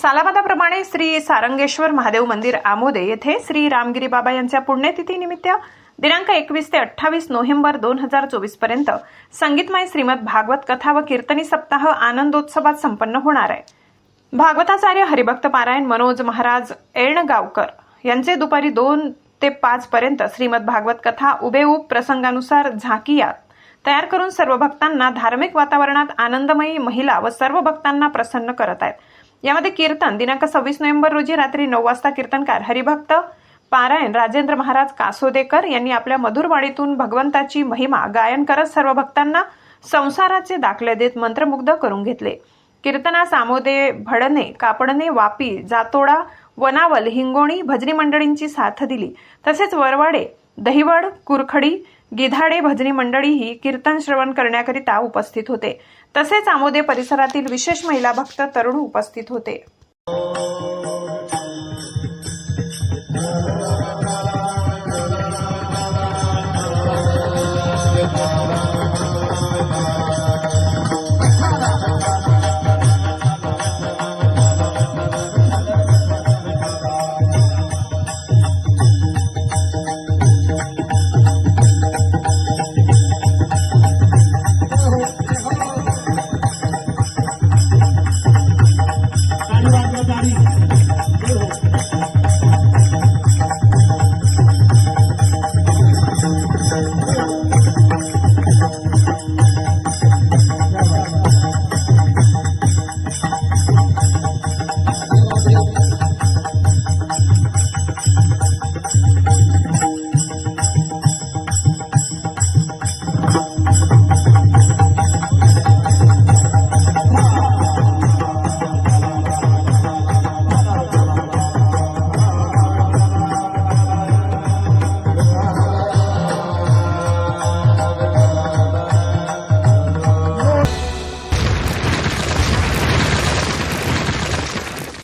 सालाबादाप्रमाणे श्री सारंगेश्वर महादेव मंदिर आमोदे येथे श्री रामगिरी बाबा यांच्या पुण्यतिथीनिमित्त दिनांक एकवीस ते अठ्ठावीस नोव्हेंबर दोन हजार चोवीसपर्यंत संगीतमय श्रीमद भागवत कथा व कीर्तनी सप्ताह आनंदोत्सवात संपन्न होणार आहे. भागवताचार्य हरिभक्त पारायण मनोज महाराज एळणगावकर यांचे दुपारी दोन ते पाच पर्यंत श्रीमद भागवत कथा उबेऊब प्रसंगानुसार झाकियात तयार करून सर्व भक्तांना धार्मिक वातावरणात आनंदमयी महिला व सर्व भक्तांना प्रसन्न करत आहेत. यामध्ये कीर्तन. दिनांक सव्वीस नोव्हेंबर रोजी रात्री नऊ वाजता कीर्तनकार हरिभक्त पारायण राजेंद्र महाराज कासोदेकर यांनी आपल्या मधुरवाणीतून भगवंताची महिमा गायन करत सर्व भक्तांना संसाराचे दाखले देत मंत्रमुग्ध करून घेतले. कीर्तनास आमोदे भडणे कापडणे वापी जातोडा वनावल हिंगोणी भजनी मंडळींची साथ दिली. तसेच वरवाडे दहिवड कुरखडी गिधाडे भजनी मंडळीही कीर्तन श्रवण करण्याकरिता उपस्थित होते. तसेच आमोदे परिसरातील विशेष महिला भक्त तरुण उपस्थित होते.